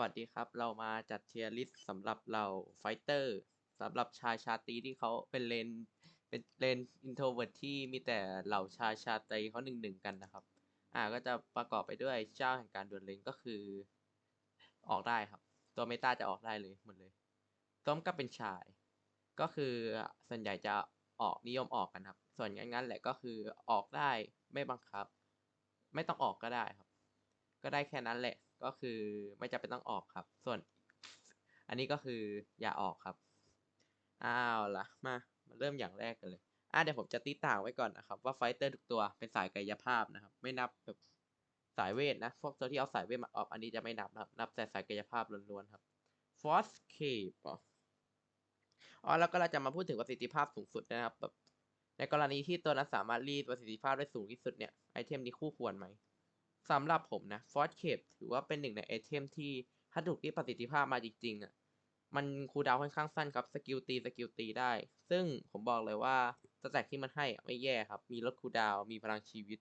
วัสดีครับ เรามาจัดเทียร์ลิสต์สำหรับเหล่าไฟเตอร์สำหรับชายชาตรีที่เขาเป็นเลนเป็นเลนอินโทรเวิร์ตที่มีแต่เหล่าชายชาตรีเขาหนึ่งหนึ่งกันนะครับ อ่าก็จะประกอบไปด้วยเจ้าแห่งการดวลเลนก็คือ ออกได้ครับ ตัวเมตาจะออกได้เลยหมดเลยต้มก็เป็นชาย ก็คือส่วนใหญ่จะออกนิยมออกกันครับ ส่วนงั้นๆแหละก็คือออกได้ไม่บังคับ ไม่ต้องออกก็ได้ครับ ก็ได้แค่นั้นแหละ ก็คือไม่จำเป็นต้องออกครับ ส่วน อันนี้ก็คืออย่าออกครับอ้าวละมามาเริ่มอย่างแรกกันเลยอะเดี๋ยวผมจะตีต่างไว้ก่อนนะครับ ว่าไฟเตอร์ทุกตัวเป็นสายกายภาพนะครับ ไม่นับแบบสายเวทนะพวกตัวที่เอาสายเวทมาออกอันนี้จะไม่นับนะครับ นับแต่สายกายภาพล้วนๆครับ Force Cape อ๋ออ๋อแล้วก็เราจะมาพูดถึงประสิทธิภาพสูงสุดนะครับแบบในกรณีที่ตัวนั้นสามารถรีดประสิทธิภาพได้สูงที่สุดเนี่ยไอเทมนี้คู่ควรไหม สำหรับผมนะ Force Cape ถือว่าเป็นหนึ่งในไอเทมที่ถ้าถูกที่ประสิทธิภาพมาจริงๆอะมันคูดาวค่อนข้างสั้นครับสกิลตีสกิลตีได้ ซึ่งผมบอกเลยว่าสแต็กที่มันให้อะไม่แย่ครับ มีลดคูดาวมีพลังชีวิต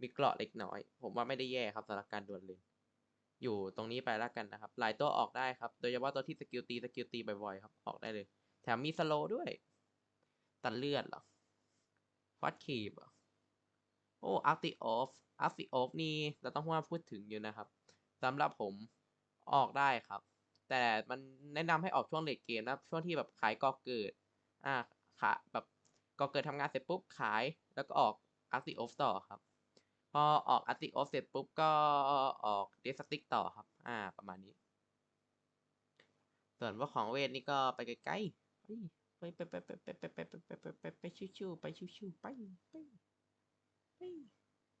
มีเกราะเล็กน้อย ผมว่าไม่ได้แย่ครับสำหรับการดวลเลนอยู่ตรงนี้ไปแล้วกันนะครับ หลายตัวออกได้ครับ โดยเฉพาะตัวที่สกิลตีสกิลตีบ่อยๆครับออกได้เลย แถมมีสโลด้วย ตัดเลือดเหรอฟัดคีบเหรอ อ้อาร์ติออฟอาร์ติออฟนี่เราต้องว่าพูดถึงอยู่นะครับสำหรับผมออกได้ครับ แต่มันแนะนำให้ออกช่วงเลทเกมนะช่วงที่แบบขายก่อเกิดอ่าขาแบบก่อเกิดทำงานเสร็จปุ๊บขายแล้วก็ออกอาร์ติออฟต่อครับ พอออกอาร์ติออฟเสร็จปุ๊บก็ออกเดสติกต่อครับ อ่าประมาณนี้ ส่วนว่าของเวทนี่ก็ไปไกลๆไปไปไปไปไปไปไปไปไปไปไปไปชิวๆไปชิวๆไปไป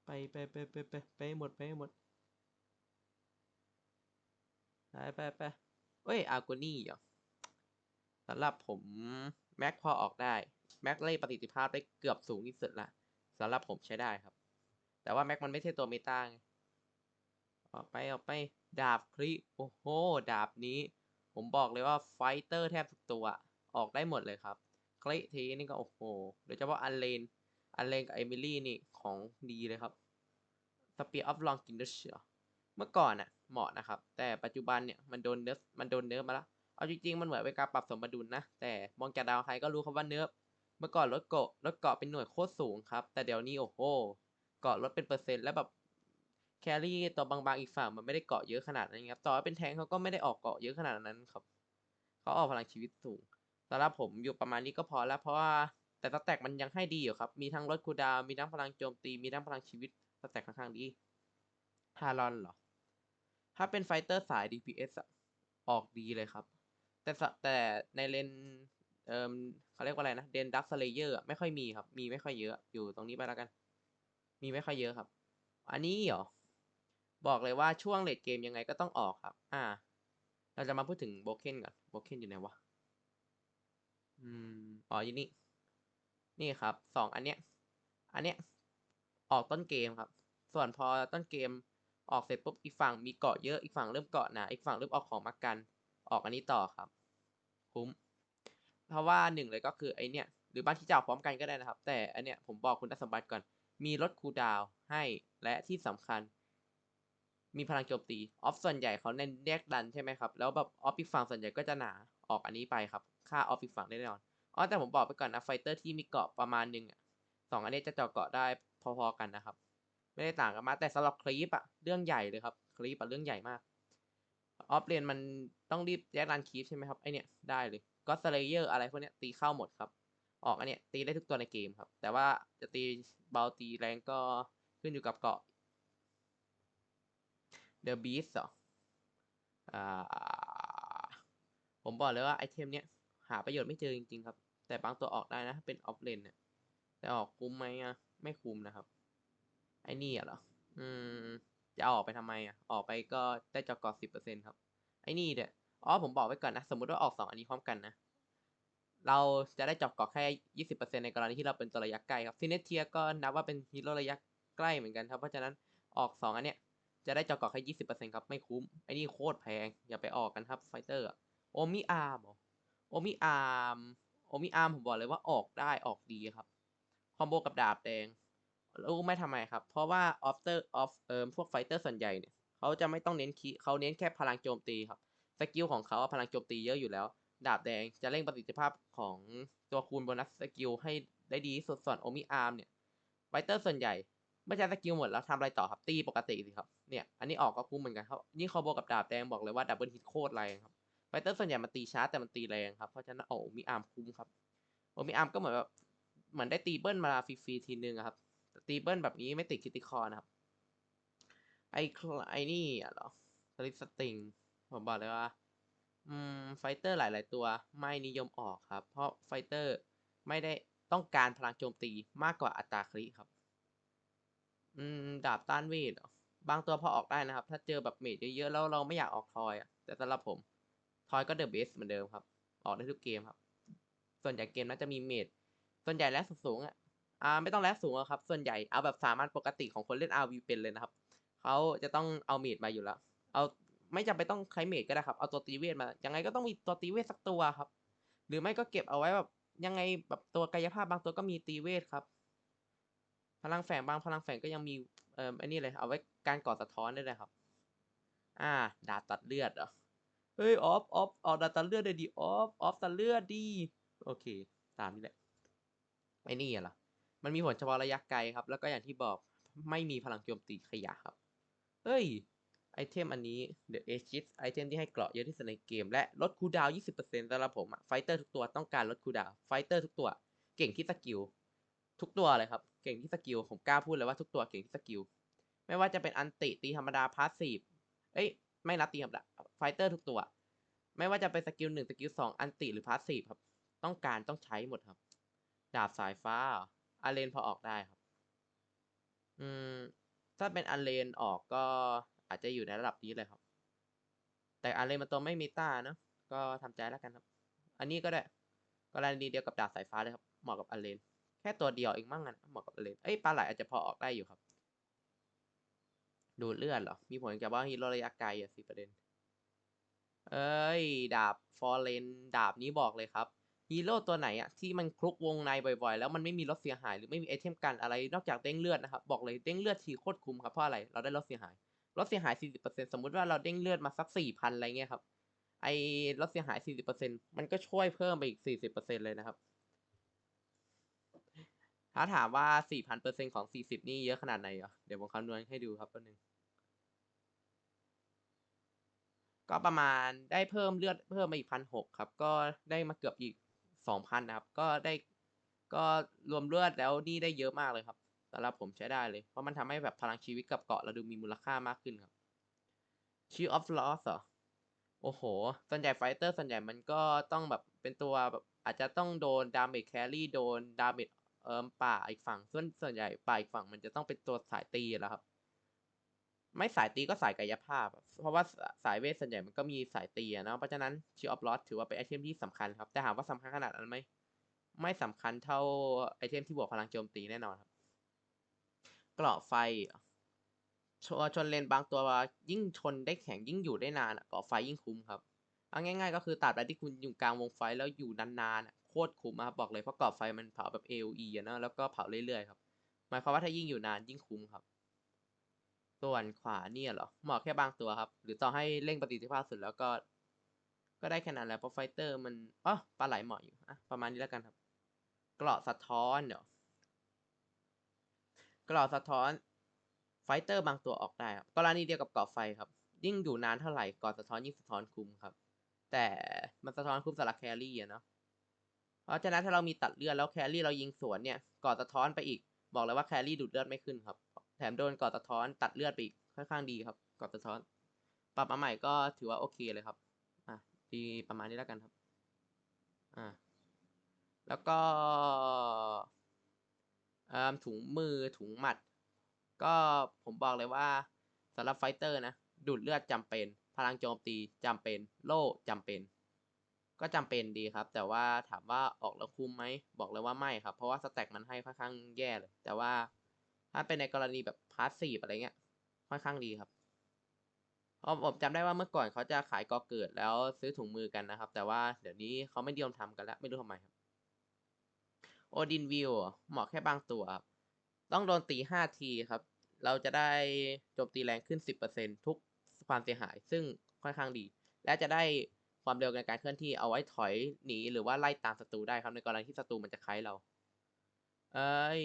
ไปไปไปไปไปไปหมดไปหมดไปไปไปเอ้ยอากูนี่เหรอสำหรับผมแม็กพอออกได้แม็กเล่ประสิทธิภาพได้เกือบสูงที่สุดละสำหรับผมใช้ได้ครับ แต่ว่าแม็กมันไม่ใช่ตัวเมตาไงออกไปออกไปดาบคริโอ้โหดาบนี้ ผมบอกเลยว่าไฟเตอร์แทบทุกตัวออกได้หมดเลยครับคลิทีนี่ก็โอ้โหโดยเฉพาะอันเลน อันเลนกับเอมิลี่นี่ของดีเลยครับสปีออฟลองกินเดอร์เชียเมื่อก่อนน่ะเหมาะนะครับ แต่ปัจจุบันเนี่ยมันโดนเนิร์ฟมันโดนเนิร์ฟมาแล้วเอาจริงๆ มันเหมือนเป็นการปรับสมดุลนะ แต่มองจากดาวไฮก็รู้ครับว่าเนิร์ฟเมื่อก่อนลดเกาะลดเกาะเป็นหน่วยโคตรสูงครับ แต่เดี๋ยวนี้โอ้โหเกาะลดเป็นเปอร์เซ็นต์แล้วแบบแครี่ตัวบางๆอีกฝั่งมันไม่ได้เกาะเยอะขนาดนั้นครับต่อให้เป็นแทงเขาก็ไม่ได้ออกเกาะเยอะขนาดนั้นครับเขาออกพลังชีวิตสูงสำหรับผมอยู่ประมาณนี้ก็พอแล้วเพราะว่า แต่สแต็กมันยังให้ดีอยู่ครับ มีทั้งลดคูดาวมีทั้งพลังโจมตี มีทั้งพลังชีวิตสแต็กค่อนข้างดีฮารอนเหรอ ถ้าเป็นไฟเตอร์สาย DPS ออกดีเลยครับ แต่แต่ในเลนเอ่อเขาเรียกว่าอะไรนะเดนดักสเลเยอร์ไม่ค่อยมีครับ มีไม่ค่อยเยอะ อยู่ตรงนี้ไปแล้วกัน มีไม่ค่อยเยอะครับ อันนี้เหรอ บอกเลยว่าช่วงเลดเกมยังไงก็ต้องออกครับ อ่า เราจะมาพูดถึงโบเคนก่อน โบเคนอยู่ไหนวะ อืม อ๋ออยู่นี่ นี่ครับสองอันเนี้ย อันเนี้ยออกต้นเกมครับ ส่วนพอต้นเกมออกเสร็จปุ๊บอีกฝั่งมีเกาะเยอะอีกฝั่งเริ่มเกาะหนาอีกฝั่งเริ่มออกของมากัน ออกอันนี้ต่อครับ คุ้ม เพราะว่าหนึ่งเลยก็คือไอเนี้ยหรือบ้างที่จะออกพร้อมกันก็ได้นะครับ แต่อันเนี้ยผมบอกคุณสมบัติก่อน มีลดคูดาวให้และที่สำคัญ มีพลังโจมตีออฟส่วนใหญ่เขาเน้นแยกดันใช่ไหมครับแล้วแบบออฟอีกฝั่งส่วนใหญ่ก็จะหนาออกอันนี้ไปครับ ค่าออฟอีกฝั่งได้แน่นอน อ๋อแต่ผมบอกไปก่อนนะไฟเตอร์ที่มีเกาะประมาณหนึงอะสองอันนี้จะเจาะเกาะได้พอๆกันนะครับ ไม่ได้ต่างกันมากแต่สำหรับคลีปอะเรื่องใหญ่เลยครับคลีปอะเรื่องใหญ่มากออฟเลนมันต้องรีบแยกรันคลีปใช่ไหมครับไอเนี้ยได้เลยก็สเลเยอร์อะไรพวกเนี้ยตีเข้าหมดครับ ออกอันเนี้ยตีได้ทุกตัวในเกมครับ แต่ว่าจะตีเบาตีแรงก็ขึ้นอยู่กับเกาะ The Beast เหรออ่าผมบอกเลยว่าไอเทมเนี้ยหาประโยชน์ไม่เจอจริงๆครับ แต่บางตัวออกได้นะ เป็นออฟเลนเนี่ยแต่ออกคุ้มไหมอะไม่คุ้มนะครับ ไอ้นี่อะเหรอ อืม จะออกไปทำไมอะออกไปก็ได้จอกอสิบเปอร์เซ็นครับ ไอ้นี่เนี่ยอ๋อผมบอกไว้ก่อนนะ สมมติว่าออกสองอันนี้พร้อมกันนะ เราจะได้จอกกาะแค่ยี่สิบเปอร์เซ็นในกรณีที่เราเป็นตัวระยะใกล้ครับซินเนเทียก็นับว่าเป็นฮีโร่ระยะใกล้เหมือนกันครับ เพราะฉะนั้นออกสองอันเนี้ยจะได้จอกกาะแค่ยี่สิบเปอร์เซ็นครับ ไม่คุ้ม ไอ้นี่โคตรแพง อย่าไปออกกันครับไฟเตอร์โอมิอาร์มโอมิอาร์ม โอมิอาร์มผมบอกเลยว่าออกได้ออกดีครับคอมโบกับดาบแดงรู้ไม่ทำไมครับ เพราะว่า after of เอ่อพวกไฟเตอร์ส่วนใหญ่เนี่ยเขาจะไม่ต้องเน้นคีเขาเน้นแค่พลังโจมตีครับสกิลของเขาพลังโจมตีเยอะอยู่แล้ว ดาบแดงจะเร่งประสิทธิภาพของตัวคูณโบนัสสกิลให้ได้ดีสุดส่วนโอมิอาร์มเนี่ยไฟเตอร์ส่วนใหญ่เมื่อใช้สกิลหมดแล้วทำอะไรต่อครับตีปกติสิครับเนี่ยอันนี้ออกก็คุ้มเหมือนกันครับยิ่งคอมโบกับดาบแดงบอกเลยว่าดับเบิลฮิตโคตรแรงครับ ไฟเตอร์ส่วนใหญ่มันตีช้าแต่มันตีแรงครับ เพราะฉะนั้นโอ้มีอาร์มคุ้มครับโอมิอาร์มก็เหมือนแบบเหมือนได้ตีเบิ้ลมาฟรีๆทีนึงครับตีเบิ้ลแบบนี้ไม่ติดคิติคอนะครับ ไอ้คลไอ้นี่อะเหรอสลิปสติงผมบอกเลยว่าอืมไฟเตอร์หลาย ๆ ตัวไม่นิยมออกครับ เพราะไฟเตอร์ไม่ได้ต้องการพลังโจมตีมากกว่าอัตราคริครับ อืม ดาบต้านเวทบางตัวพอออกได้นะครับ ถ้าเจอแบบเมจเยอะ ๆ แล้วเราไม่อยากออกทอยอะแต่สำหรับผม ทอยก็เดอะเบสเหมือนเดิมครับ ออกได้ทุกเกมครับ ส่วนใหญ่เกมน่าจะมีเมจส่วนใหญ่แล้วสูงอะอ่าไม่ต้องแล้วสูงครับ ส่วนใหญ่เอาแบบสามัญปกติของคนเล่น RV เป็นเลยนะครับ เขาจะต้องเอาเมจมาอยู่แล้ว เอาไม่จำเป็นต้องใช้เมจก็ได้ครับ เอาตัวตีเวทมา ยังไงก็ต้องมีตัวตีเวทสักตัวครับ หรือไม่ก็เก็บเอาไว้แบบยังไงแบบตัวกายภาพบางตัวก็มีตีเวทครับ พลังแฝงบางพลังแฝงก็ยังมีเอ่ออันนี้เลย เอาไว้การก่อสะท้อนได้เลยครับ อ่า ดาบตัดเลือดเหรอ เฮ้ยออฟออฟออกดาตัดเลือดเลยดีออฟออฟตัดเลือดดีโอเค ตามนี้แหละไอ้นี่อะล่ะมันมีผลเฉพาะระยะไกลครับ แล้วก็อย่างที่บอกไม่มีพลังโจมตีขยะครับเฮ้ยไอเทมอันนี้ The a g e ไอเทมที่ให้เกราะเยอะที่สุดในเกม และลดคูดาว20%สำหรับผมอะไฟเตอร์ทุกตัวต้องการลดคูดาวไฟเตอร์ทุกตัว เก่งที่สกิลทุกตัวเลยครับ เก่งที่สกิลผมกล้าพูดเลยว่าทุกตัวเก่งที่สกิลไม่ว่าจะเป็นอันติตีธรรมดาพาสซีฟเอ้ยไม่นับตีธรรมดา ไฟเตอร์ทุกตัว ไม่ว่าจะเป็นสกิลหนึ่งสกิลสองอันติหรือพาสซีฟครับ ต้องการต้องใช้หมดครับ ดาบสายฟ้าอาเลนพอออกได้ครับ อืม ถ้าเป็นอาเลนออกก็อาจจะอยู่ในระดับนี้เลยครับ แต่อาเลนมันตัวไม่มีต้าเนะ ก็ทำใจแล้วกันครับ อันนี้ก็ได้กรณีเดียวกับดาบสายฟ้าเลยครับ เหมาะกับอาเลนแค่ตัวเดียวเองมั่งงั้นเหมาะกับอาเลนเอ้ยปลาไหลอาจจะพอออกได้อยู่ครับดูดเลือดเหรอ มีผลกับว่าฮีโร่ระยะไกลอะสิประเด็น เอ้ย ดาบฟอร์เรนดาบนี้บอกเลยครับฮีโร่ตัวไหนอะที่มันคลุกวงในบ่อยๆ แล้วมันไม่มีลดเสียหายหรือไม่มีไอเทมกันอะไรนอกจากเด้งเลือดนะครับ บอกเลยเด้งเลือดทีโคตรคุ้มครับเพราะอะไรเราได้ลดเสียหายลดเสียหาย 40%สมมุติว่าเราเด้งเลือดมาสัก 4,000 อะไรเงี้ยครับ ไอลดเสียหาย 40%มันก็ช่วยเพิ่มไปอีก 40%เลยนะครับ ถ้าถามว่า 4,000%ของ 40 นี่เยอะขนาดไหนอะเดี๋ยวผมคำนวณให้ดูครับแป๊บนึง ก็ประมาณได้เพิ่มเลือดเพิ่มมาอีกพันหกครับ ก็ได้มาเกือบอีกสองพันนะครับ ก็ได้ก็รวมเลือดแล้วนี่ได้เยอะมากเลยครับสำหรับผมใช้ได้เลย เพราะมันทำให้แบบพลังชีวิตกับเกาะเราดูมีมูลค่ามากขึ้นครับชิออฟลอสเหรอโอ้โห ส่วนใหญ่ไฟเตอร์ส่วนใหญ่มันก็ต้องแบบเป็นตัวแบบอาจจะต้องโดนดาเมจแครี่โดนดาเมจเอ่อป่าอีกฝั่ง ส่วนส่วนใหญ่ป่าอีกฝั่งมันจะต้องเป็นตัวสายตีแล้วครับ ไม่สายตีก็สายกายภาพ เพราะว่าสายเวทส่วนใหญ่มันก็มีสายตีนะเพราะฉะนั้นชิออฟลอสถือว่าเป็นไอเทมที่สำคัญครับ แต่ถามว่าสำคัญขนาดนั้นไหมไม่สำคัญเท่าไอเทมที่บวกพลังโจมตีแน่นอนครับเกราะไฟชนเลนบางตัวยิ่งชนได้แข็งยิ่งอยู่ได้นานเกราะไฟยิ่งคุ้มครับเอาง่าย ๆ ก็คือตัดไปที่คุณอยู่กลางวงไฟแล้วอยู่นานๆโคตรคุ้มครับบอกเลยเพราะเกราะไฟมันเผาแบบ AOE อะเนะแล้วก็เผาเรื่อยๆครับหมายความว่าถ้ายิ่งอยู่นานยิ่งคุ้มครับ ส่วนขวาเนี่ยเหรอเหมาะแค่บางตัวครับ หรือต่อให้เร่งประสิทธิภาพสุดแล้วก็ ก็ได้แค่นั้นแหละเพราะไฟเตอร์มันอ๋อปลาไหลเหมาะอยู่อะประมาณนี้แล้วกันครับ เกราะสะท้อนเดี๋ยวเกราะสะท้อนไฟเตอร์บางตัวออกได้ครับกรณีเดียวกับเกราะไฟครับ ยิ่งอยู่นานเท่าไหร่เกราะสะท้อนยิ่งสะท้อนคุ้มครับ แต่มันสะท้อนคุ้มสำหรับแครี่อะเนาะเพราะฉะนั้นถ้าเรามีตัดเลือดแล้วแครี่เรายิงสวนเนี่ยเกราะสะท้อนไปอีก บอกเลยว่าแครี่ดูดเลือดไม่ขึ้นครับ แถมโดนกราะสะท้อนตัดเลือดไปอีกค่อนข้างดีครับกราะสะท้อน ปรับมาใหม่ก็ถือว่าโอเคเลยครับ อะดีประมาณนี้แล้วกันครับ อ่าแล้วก็อ่อถุงมือถุงหมัด ก็ผมบอกเลยว่าสำหรับไฟเตอร์นะ ดูดเลือดจำเป็น พลังโจมตีจำเป็น โล่จำเป็น ก็จำเป็นดีครับ แต่ว่าถามว่าออกแล้วคุ้มไหม บอกเลยว่าไม่ครับ เพราะว่าสแต็กมันให้ค่อนข้างแย่เลย แต่ว่า ถ้าเป็นในกรณีแบบพาสซีฟอะไรเงี้ย ค่อนข้างดีครับเพราะผมจำได้ว่าเมื่อก่อนเขาจะขายกอเกิดแล้วซื้อถุงมือกันนะครับ แต่ว่าเดี๋ยวนี้เขาไม่นิยมทำกันแล้ว ไม่รู้ทำไมครับโอดินวิวเหมาะแค่บางตัวครับ ต้องโดนตีห้าทีครับ เราจะได้โจมตีแรงขึ้นสิบเปอร์เซ็นทุกความเสียหาย ซึ่งค่อนข้างดี และจะได้ความเร็วในการเคลื่อนที่เอาไว้ถอยหนีหรือว่าไล่ตามศัตรูได้ครับในกรณีที่ศัตรูมันจะคล้ายเรา เอ้ย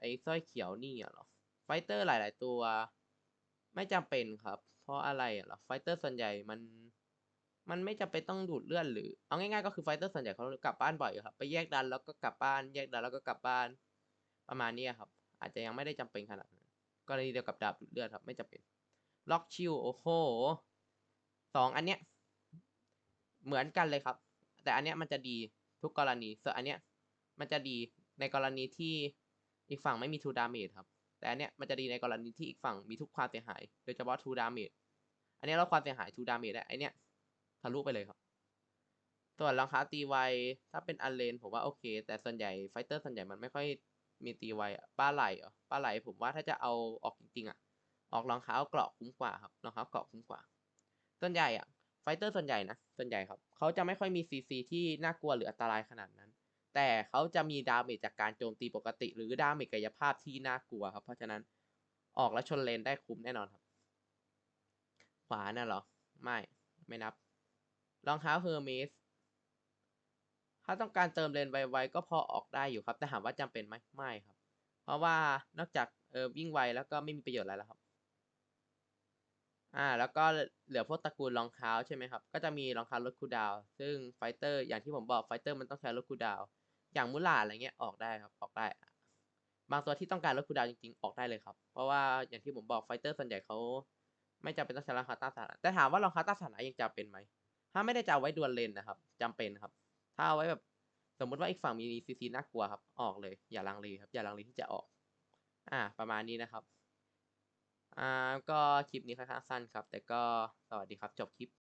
ไอ้สร้อยเขียวนี่เหรอไฟเตอร์หลาย ๆ ตัว ไม่จำเป็นครับ เพราะอะไรเหรอไฟเตอร์ส่วนใหญ่มันมันไม่จำเป็นต้องดูดเลือดหรือ เอาง่ายๆก็คือไฟเตอร์ส่วนใหญ่เขากลับบ้านบ่อยครับ ไปแยกดันแล้วก็กลับบ้าน แยกดันแล้วก็กลับบ้าน ประมาณนี้ครับ อาจจะยังไม่ได้จำเป็นขนาดนั้นกรณีเดียวกับดาบดูดเลือดครับ ไม่จำเป็นล็อกชิลโอ้โหสองอันเนี้ยเหมือนกันเลยครับ แต่อันเนี้ยมันจะดีทุกกรณีส่วนอันเนี้ยมันจะดี ในกรณีที่อีกฝั่งไม่มีทูดาเมจครับ แต่อันเนี้ยมันจะดีในกรณีที่อีกฝั่งมีทุกความเสียหาย โดยเฉพาะทูดาเมจอันนี้ยลดความเสียหายทูดาเมจได้ไอเนี้ยทะลุไปเลยครับส่วนรองเท้าตีไวถ้าเป็นอันเลนผมว่าโอเค แต่ส่วนใหญ่ไฟเตอร์ส่วนใหญ่มันไม่ค่อยมีตีไวป้าไหลเหรอป้าไหลผมว่าถ้าจะเอาออกจริงๆอะ ออกรองเท้าเกราะคุ้มกว่าครับรองเท้าเกราะคุ้มกว่า ส่วนใหญ่อะไฟเตอร์ส่วนใหญ่นะส่วนใหญ่ครับเขาจะไม่ค่อยมีซีซีที่น่ากลัวหรืออันตรายขนาดนั้น แต่เขาจะมีดาเมจจากการโจมตีปกติ หรือดาเมจกายภาพที่น่ากลัวครับ เพราะฉะนั้นออกแล้วชนเลนได้คุ้มแน่นอนครับ ขวาน่ะเหรอ ไม่ ไม่นับ รองเท้าเฮอร์เมสถ้าต้องการเติมเลนไวๆก็พอออกได้อยู่ครับ แต่ถามว่าจำเป็นไหมไม่ครับ เพราะว่านอกจากเออวิ่งไวแล้วก็ไม่มีประโยชน์อะไรแล้วครับอ่าแล้วก็เหลือพวกตระกูลรองเท้าใช่ไหมครับ ก็จะมีรองเท้าลดคูดาว ซึ่งไฟเตอร์อย่างที่ผมบอกไฟเตอร์มันต้องใช้ลดคูดาว อย่างมุลาอะไรเงี้ยออกได้ครับออกได้ บางตัวที่ต้องการลดคูดาวจริงๆ ออกได้เลยครับ เพราะว่าอย่างที่ผมบอกไฟเตอร์ส่วนใหญ่เขาไม่จำเป็นต้องใช้รองเท้าต้าสานะแต่ถามว่ารองเท้าต้าสานะยังจำเป็นไหมถ้าไม่ได้จะเอาไว้ดวลเลนนะครับจำเป็นครับ ถ้าเอาไว้แบบสมมุติว่าอีกฝั่งมีซีซีน่ากลัวครับ ออกเลย อย่าลังเลครับ อย่าลังเลที่จะออก อ่า ประมาณนี้นะครับ อ่า ก็คลิปนี้ค่อนข้างสั้นครับ แต่ก็สวัสดีครับ จบคลิป